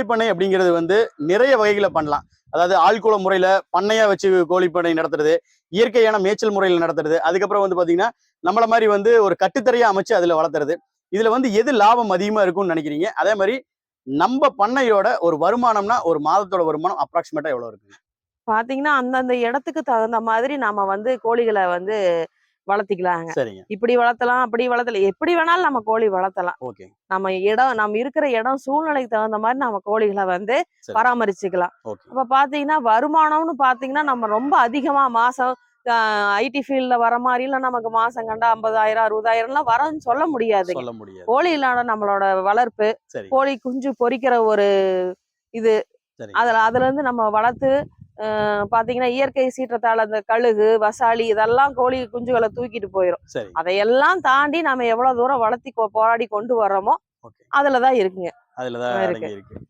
கோழி பண்ணை அப்படிங்கிறது வந்து நிறைய வகைகளை பண்ணலாம். அதாவது ஆழ்குள முறையில பண்ணையா வச்சு கோழி பண்ணை நடத்துறது இயற்கையான மேய்ச்சல் முறையில் நடத்துறது. அதுக்கப்புறம் வந்து பாத்தீங்கன்னா நம்மள மாதிரி வந்து ஒரு கட்டுத்தரையா அமைச்சு அதுல வளர்த்துறது. இதுல வந்து எது லாபம் அதிகமா இருக்கும்னு நினைக்கிறீங்க? அதே மாதிரி நம்ம பண்ணையோட ஒரு வருமானம்னா ஒரு மாதத்தோட வருமானம் அப்ராக்சிமேட்டா எவ்வளவு இருக்கு பாத்தீங்கன்னா அந்தந்த இடத்துக்கு தகுந்த மாதிரி நாம வந்து கோழிகளை வந்து வளர்த்திக்கலாங்க. சரிங்க. இப்படி வளர்த்தலாம் அப்படி வளர்த்தலாம். எப்படி வேணாலும் நம்ம கோழி வளர்த்தலாம். ஓகே. நம்ம இடம் நம்ம இருக்கிற இடம் சூழ்நிலைக்கு தகுந்த மாதிரி நம்ம கோழிகளை வந்து. பராமரிச்சுக்கலாம். அப்ப பாத்தீங்கன்னா வருமானம்னு பாத்தீங்கன்னா நம்ம ரொம்ப அதிகமா மாசம் ஐடி ஃபீல்ட்ல வர மாதிரிலாம் நமக்கு மாசம் கண்டா ஐம்பதாயிரம் அறுபதாயிரம்லாம் வரன்னு சொல்ல முடியாது. கோழி இல்லாத நம்மளோட வளர்ப்பு கோழி குஞ்சு பொரிக்கிற ஒரு இது. அதுல அதுல இருந்து நம்ம வளர்த்து பாத்தீங்கன்னா இயற்கை சீற்றத்தால அந்த கழுகு வசாலி இதெல்லாம் கோழி குஞ்சுகளை தூக்கிட்டு போயிடும் அதையெல்லாம் தாண்டி நம்ம எவ்வளவு தூரம் வளர்த்தி போராடி கொண்டு வர்றோமோ அதுலதான் இருக்குங்க. அதுலதான் இருக்கு.